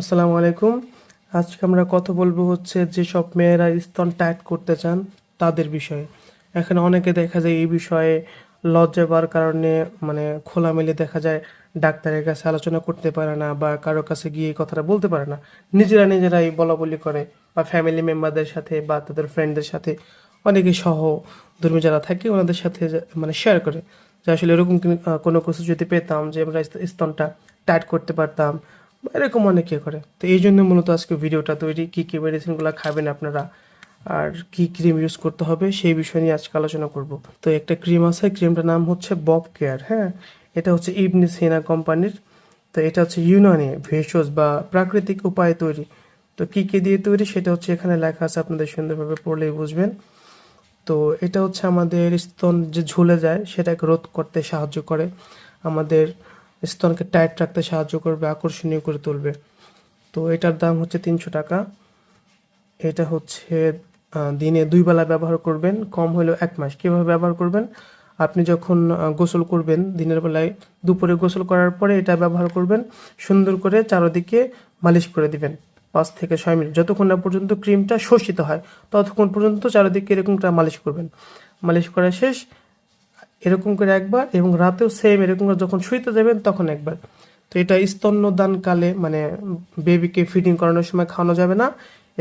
আসসালামু আলাইকুম। আজকে আমরা কথা বলব হচ্ছে যেসব মেয়েরা স্তন টাইট করতে চান তাদের বিষয়ে। এখানে অনেকে দেখা যায় এই বিষয়ে লজ্জা পাওয়ার কারণে মানে খোলামেলে দেখা যায় ডাক্তারের কাছে আলোচনা করতে পারে না বা কারও কাছে গিয়ে কথাটা বলতে পারে না। নিজেরা নিজেরাই বলা বলি করে বা ফ্যামিলি মেম্বারদের সাথে বা তাদের ফ্রেন্ডদের সাথে অনেকে সহ ধর্মী যারা থাকে ওনাদের সাথে মানে শেয়ার করে। যে আসলে এরকম কোনো কিছু যদি পেতাম যে আমরা স্তনটা টাইট করতে পারতাম এরকম অনেকে করে। তো এই জন্য মূলত আজকে ভিডিওটা তৈরি, কী কী মেডিসিনগুলো খাবেন আপনারা, আর কি ক্রিম ইউজ করতে হবে, সেই বিষয় নিয়ে আজকে আলোচনা করব। তো একটা ক্রিম আছে ক্রিমটার নাম হচ্ছে বব কেয়ার হ্যাঁ? এটা হচ্ছে ইবনি সিনা কোম্পানির তো এটা হচ্ছে ইউনানি ভেষজ বা প্রাকৃতিক উপায়ে তৈরি। তো কী কী দিয়ে তৈরি সেটা হচ্ছে এখানে লেখা আছে, আপনাদের সুন্দরভাবে পড়লেই বুঝবেন। তো এটা হচ্ছে আমাদের স্তন যে ঝুলে যায়, সেটাকে রোধ করতে সাহায্য করে। আমাদের স্তনকে টাইট রাখতে সাহায্য করবে, আকর্ষণীয় করে তুলবে। তো এটার দাম হচ্ছে তিনশো টাকা। এটা হচ্ছে দিনে দুই বেলা ব্যবহার করবেন, কম হলেও এক মাস। কীভাবে ব্যবহার করবেন? আপনি যখন গোসল করবেন, দিনের বেলায় দুপুরে গোসল করার পরে এটা ব্যবহার করবেন, সুন্দর করে চারদিকে মালিশ করে দিবেন। পাঁচ থেকে ছয় মিনিট। যতক্ষণ না পর্যন্ত ক্রিমটা শোষিত হয়, ততক্ষণ পর্যন্ত চারিদিকে এরকমটা মালিশ করবেন। মালিশ করা শেষ এরকম করে একবার এবং রাতেও সেম এরকম করে যখন শুইতে যাবেন তখন একবার। তো এটা স্তন্যদানকালে মানে বেবিকে ফিডিং করানোর সময় খাওয়ানো যাবে না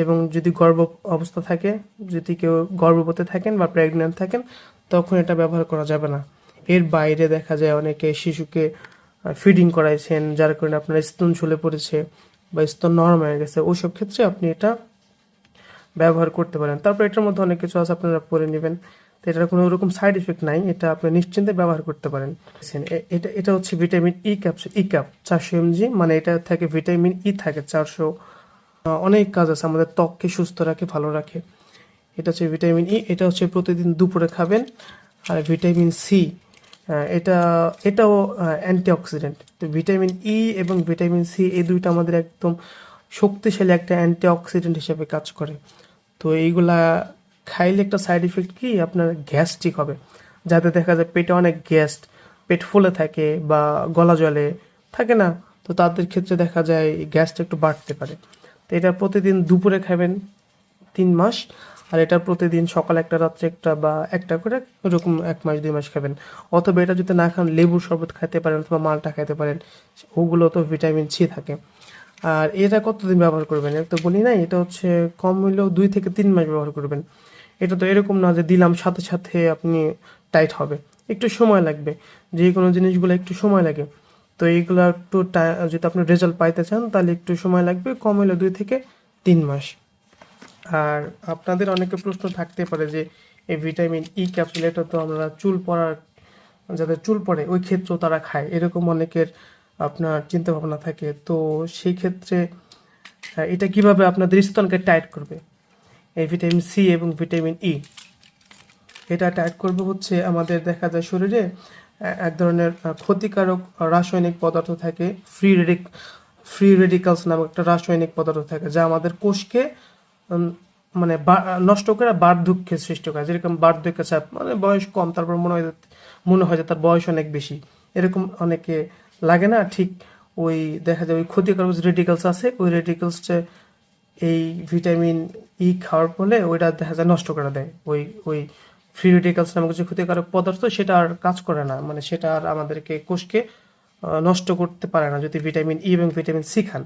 এবং যদি গর্ভ অবস্থা থাকে, যদি কেউ গর্ভবতী থাকেন বা প্রেগনেন্ট থাকেন, তখন এটা ব্যবহার করা যাবে না। এর বাইরে দেখা যায় অনেকে শিশুকে ফিডিং করাইছেন, যার কারণে আপনার স্তন ঝুলে পড়েছে বা স্তন নরম হয়ে গেছে ওইসব ক্ষেত্রে আপনি এটা ব্যবহার করতে পারেন। তারপর এটার মধ্যে অনেক কিছু আছে, আপনারা পরে নেবেন। তো এটার কোনো ওরকম সাইড এফেক্ট নাই, এটা আপনি নিশ্চিন্তে ব্যবহার করতে পারেন। এটা এটা হচ্ছে vitamin E capsule E cap চারশো এমজি মানে এটা থাকে ভিটামিন ই থাকে চারশো। অনেক কাজ আছে আমাদের ত্বককে সুস্থ রাখে, ভালো রাখে। এটা হচ্ছে ভিটামিন ই এটা হচ্ছে প্রতিদিন দুপুরে খাবেন। আর ভিটামিন সি এটা, এটাও অ্যান্টিঅক্সিডেন্ট তো ভিটামিন ই এবং ভিটামিন সি এই দুইটা আমাদের একদম শক্তিশালী একটা অ্যান্টিঅক্সিডেন্ট হিসেবে কাজ করে। তো এইগুলা খাইলে একটা সাইড ইফেক্ট কি? আপনার গ্যাস্ট্রিক হবে। যাতে দেখা যায় পেটে অনেক গ্যাস পেট ফুলে থাকে বা গলা জলে থাকে না? তো তাদের ক্ষেত্রে দেখা যায় গ্যাসটা একটু বাড়তে পারে। তো এটা প্রতিদিন দুপুরে খাবেন তিন মাস, আর এটা প্রতিদিন সকাল একটা, রাত্রে একটা বা একটা করে এরকম এক মাস, দুই মাস খাবেন। অথবা এটা যদি না খান, লেবুর শরবত খাইতে পারেন অথবা মালটা খাইতে পারেন, ওগুলো তো ভিটামিন সি থাকে। আর এটা কতদিন ব্যবহার করবেন? এটা তো বলি নাই, এটা হচ্ছে কম হইলেও দুই থেকে তিন মাস ব্যবহার করবেন। এটা তো এরকম না যে দিলাম, সাথে সাথে আপনি টাইট হবে। একটু সময় লাগবে। যে কোনো জিনিসগুলো একটু সময় লাগে। তো এইগুলো একটু যদি আপনি রেজাল্ট পাইতে চান, তাহলে একটু সময় লাগবে, কম হলে দুই থেকে তিন মাস। আর আপনাদের অনেকে প্রশ্ন থাকতে পারে যে, এই ভিটামিন ই ক্যাপসুল এটা তো আমরা চুল পড়ার, যাদের চুল পড়ে, ওই ক্ষেত্রেও তারা খায়। এরকম অনেকের আপনার চিন্তা ভাবনা থাকে। তো সেই ক্ষেত্রে এটা কীভাবে আপনাদের স্তনকে টাইট করবে? এই ভিটামিন সি এবং ভিটামিন ই। এটা টাইট করবে হচ্ছে আমাদের দেখা যায় শরীরে এক ধরনের ক্ষতিকারক রাসায়নিক পদার্থ থাকে ফ্রি রেডিক ফ্রি রেডিকালস নামক একটা রাসায়নিক পদার্থ থাকে, যা আমাদের কোষকে মানে নষ্ট করে বার্ধক্যের সৃষ্টি করে। যেরকম বার্ধক্য চাপ মানে বয়স কম, তারপর মনে হয় মনে হয় যে তার বয়স অনেক বেশি। এরকম অনেকে লাগে না, ঠিক ওই দেখা যায় ওই ক্ষতিকারক রেডিকালস আছে, ওই রেডিকালসটা এই ভিটামিন ই খাওয়ার ফলে ওইটা দেখা যায় নষ্ট করে দেয়। ওই ওই ফ্রি রেডিকালস নামক যে ক্ষতিকারক পদার্থ সেটা আর কাজ করে না। মানে সেটা আর আমাদেরকে কোষকে নষ্ট করতে পারে না যদি ভিটামিন ই এবং ভিটামিন সি খান।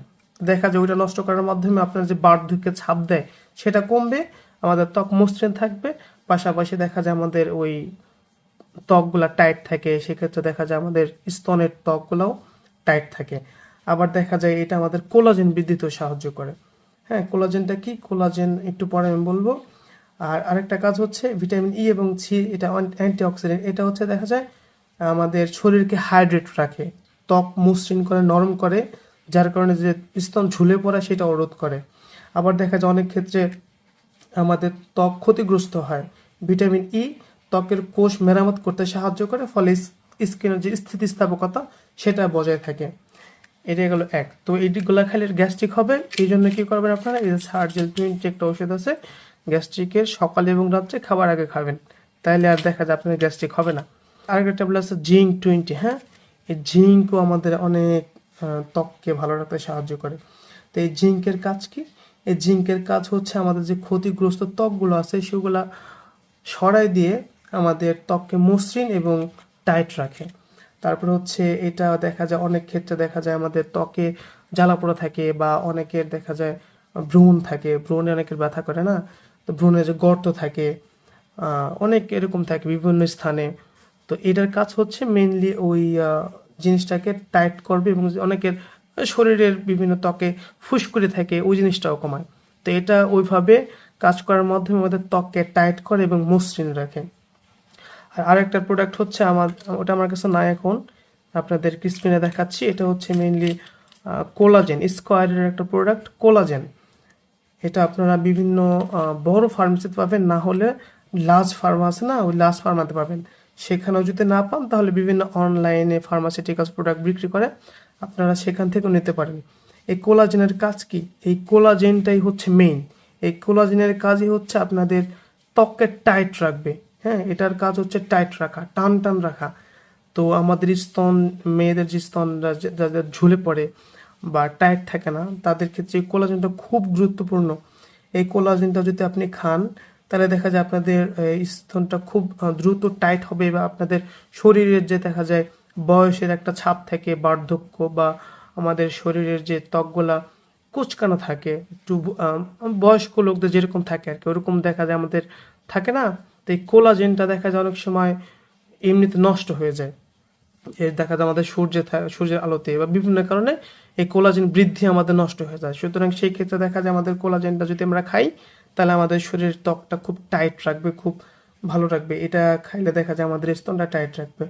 দেখা যায় ওইটা নষ্ট করার মাধ্যমে আপনার যে বার্ধক্যের ছাপ দেয়, সেটা কমবে, আমাদের ত্বক মসৃণ থাকবে, পাশাপাশি দেখা যায় আমাদের ওই ত্বকগুলা টাইট থাকে, সেক্ষেত্রে দেখা যায় আমাদের স্তনের ত্বকগুলোও টাইট থাকে। আবার দেখা যায় এটা আমাদের কোলাজেন বৃদ্ধিতেও সাহায্য করে। হ্যাঁ কোলাজেনটা কি? কোলাজেন একটু পরে আমি বলব। আর আরেকটা কাজ হচ্ছে ভিটামিন ই এবং সি এটা অ্যান্টি অক্সিডেন্ট এটা হচ্ছে দেখা যায়, আমাদের শরীরকে হাইড্রেট রাখে, ত্বক মসৃণ করে, নরম করে, যার কারণে যে স্তন ঝুলে পড়া সেটা রোধ করে। আবার দেখা যায় অনেক ক্ষেত্রে আমাদের ত্বক ক্ষতিগ্রস্ত হয়। ভিটামিন ই ত্বকের কোষ মেরামত করতে সাহায্য করে, ফলে স্কিনের যে স্থিতিস্থাপকতা সেটা বজায় থাকে। এটা গেল এক। তো এইগুলা খাইলে গ্যাস্ট্রিক হবে, এই জন্য কি করবেন আপনারা? এই যে সার্জেল টোয়েন্টি একটা ওষুধ আছে, গ্যাস্ট্রিকের সকালে এবং রাত্রে খাবার আগে খাবেন। তাহলে আর দেখা যায় আপনার গ্যাস্ট্রিক হবে না। আরেকটা ট্যাবলেট আছে জিঙ্ক টোয়েন্টি হ্যাঁ? এই জিঙ্কও আমাদের অনেক ত্বককে ভালো রাখতে সাহায্য করে। তো এই জিঙ্কের কাজ কি? এই জিঙ্কের কাজ হচ্ছে আমাদের যে ক্ষতিগ্রস্ত ত্বকগুলো আছে, সেগুলো সরাই দিয়ে আমাদের ত্বককে মসৃণ এবং টাইট রাখে। তারপর হচ্ছে এটা দেখা যায়, অনেক ক্ষেত্রে দেখা যায় আমাদের ত্বকে জ্বালাপোড়া থাকে বা অনেকের দেখা যায় ভ্রূণ থাকে। ভ্রূণে অনেকের ব্যথা করে না? তো ভ্রূণে যে গর্ত থাকে অনেক এরকম থাকে বিভিন্ন স্থানে। তো এটার কাজ হচ্ছে মেনলি ওই জিনিসটাকে টাইট করবে এবং অনেকের শরীরের বিভিন্ন ত্বকে ফুসকুড়ি থাকে, ওই জিনিসটাও কমায়। তো এটা ওইভাবে কাজ করার মাধ্যমে আমাদের ত্বককে টাইট করে এবং মসৃণ রাখে। আর আরেকটা প্রোডাক্ট হচ্ছে আমার, ওটা আমার কাছে নাই এখন। আপনাদের স্ক্রিনে দেখাচ্ছি, এটা হচ্ছে মেইনলি কোলাজেন স্কোয়ারের একটা প্রোডাক্ট কোলাজেন এটা আপনারা বিভিন্ন বড় ফার্মেসিতে পাবেন, না হলে লার্জ ফার্মা আছে না, ওই লার্জ ফার্মাতে পাবেন। সেখানেও যদি না পান, তাহলে বিভিন্ন অনলাইনে ফার্মাসিউটিক্যালস প্রোডাক্ট বিক্রি করে আপনারা সেখান থেকেও নিতে পারেন। এই কোলাজেনের কাজ কি? এই কোলাজেনটাই হচ্ছে মেইন এই কোলাজেনের কাজই হচ্ছে আপনাদের ত্বককে টাইট রাখবে। হ্যাঁ এটার কাজ হচ্ছে টাইট রাখা, টান টান রাখা। তো আমাদের স্তন, মেয়েদের যে স্তন, যাদের ঝুলে পড়ে বা টাইট থাকে না, তাদের ক্ষেত্রে এই কোলাজেনটা খুব গুরুত্বপূর্ণ। এই কোলাজেনটা যদি আপনি খান, তাহলে দেখা যায় আপনাদের স্তনটা খুব দ্রুত টাইট হবে বা আপনাদের শরীরের যে দেখা যায় বয়সের একটা ছাপ থাকে, বার্ধক্য বা আমাদের শরীরের যে ত্বকগুলা কুচকানো থাকে, একটু বয়স্ক লোকদের যেরকম থাকে আর কি, ওরকম দেখা যায় আমাদের থাকে না। তো এই কোলাজেনটা দেখা যায় অনেক সময় এমনিতে নষ্ট হয়ে যায়। এর দেখা যায় আমাদের সূর্যে সূর্যের আলোতে বা বিভিন্ন কারণে এই কোলাজেন বৃদ্ধি আমাদের নষ্ট হয়ে যায়। সুতরাং সেই ক্ষেত্রে দেখা যায় আমাদের কোলাজেনটা যদি আমরা খাই, তাহলে আমাদের শরীরের ত্বকটা খুব টাইট রাখবে, খুব ভালো রাখবে। এটা খাইলে দেখা যায় আমাদের স্তনটা টাইট রাখবে।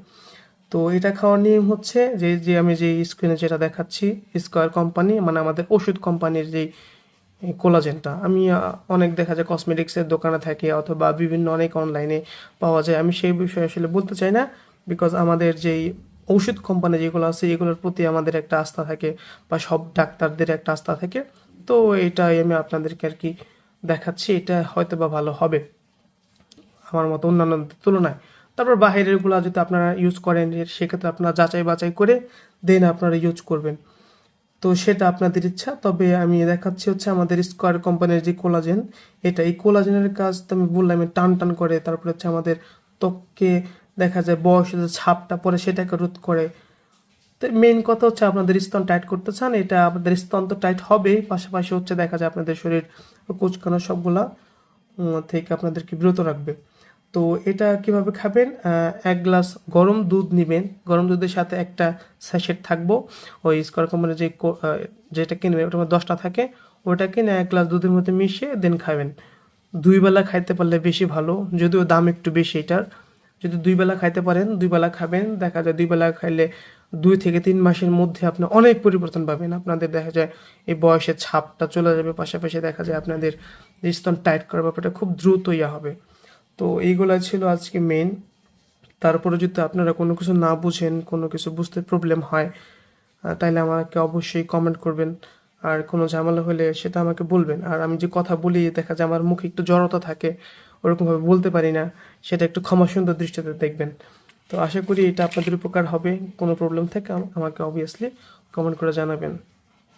তো এটা খাওয়ার নিয়ম হচ্ছে যে যে আমি যে স্ক্রিনে যেটা দেখাচ্ছি স্কোয়ার কোম্পানি মানে আমাদের ওষুধ কোম্পানির যেই কোলাজেনটা। আমি অনেক দেখা যায় কসমেটিক্সের দোকানে থাকে অথবা বিভিন্ন অনেক অনলাইনে পাওয়া যায়। আমি সেই বিষয়ে আসলে বলতে চাই না বিকজ আমাদের যেই ঔষধ কোম্পানি যেগুলো আছে, এগুলোর প্রতি আমাদের একটা আস্থা থাকে বা সব ডাক্তারদের একটা আস্থা থাকে। তো এটাই আমি আপনাদেরকে আর কি দেখাচ্ছি, এটা হয়তো বা ভালো হবে আমার মতো অন্যান্য তুলনায়। তারপর বাহিরেরগুলা যদি আপনারা ইউজ করেন সেক্ষেত্রে আপনারা যাচাই বাছাই করে দেন আপনারা ইউজ করবেন। তো সেটা আপনাদের ইচ্ছা, তবে আমি দেখাচ্ছি হচ্ছে আমাদের স্কোয়ার কোম্পানির যে কোলাজেন এটা এই কোলাজেনের কাজ তো আমি বললাম টান টান করে, তারপরে হচ্ছে আমাদের ত্বককে দেখা যায় বয়সের যে ছাপটা পরে সেটাকে রোধ করে। তো মেইন কথা হচ্ছে আপনাদের স্তন টাইট করতে চান, এটা আপনাদের স্তন তো টাইট হবেই, পাশাপাশি হচ্ছে দেখা যায় আপনাদের শরীর কুচকানো সবগুলা থেকে আপনাদেরকে বিরত রাখবে। তো এটা কীভাবে খাবেন? এক গ্লাস গরম দুধ নেবেন। গরম দুধের সাথে একটা স্যাশেট থাকব। ওই স্কোয়ার কোম্পানির যে যেটা কিনবেন ওটার মধ্যে দশটা থাকে, ওটা কিনে এক গ্লাস দুধের মধ্যে মিশিয়ে দেন খাবেন। দুই বেলা খাইতে পারলে বেশি ভালো, যদিও দাম একটু বেশি এটার। যদি দুই বেলা খাইতে পারেন, দুই বেলা খাবেন। দেখা যায় দুই বেলা খাইলে দুই থেকে তিন মাসের মধ্যে আপনি অনেক পরিবর্তন পাবেন। আপনাদের দেখা যায় এই বয়সের ছাপটা চলে যাবে। পাশাপাশি দেখা যায় আপনাদের স্তন টাইট করার ব্যাপারটা খুব দ্রুত ইয়া হবে। তো এইগুলা ছিল আজকে মেন তারপরে যদি আপনারা কোনো কিছু না বুঝেন, কোনো কিছু বুঝতে প্রবলেম হয় তাহলে আমাকে অবশ্যই কমেন্ট করবেন। আর কোনো ঝামেলা হলে সেটা আমাকে বলবেন। আর আমি যে কথা বলি, দেখা যায় আমার মুখে একটু জড়তা থাকে, ওরকমভাবে বলতে পারি না, সেটা একটু ক্ষমা সুন্দর দৃষ্টিতে দেখবেন। তো আশা করি এটা আপনাদের উপকার হবে, কোনো প্রবলেম থেকে আমাকে অবভিয়াসলি কমেন্ট করে জানাবেন।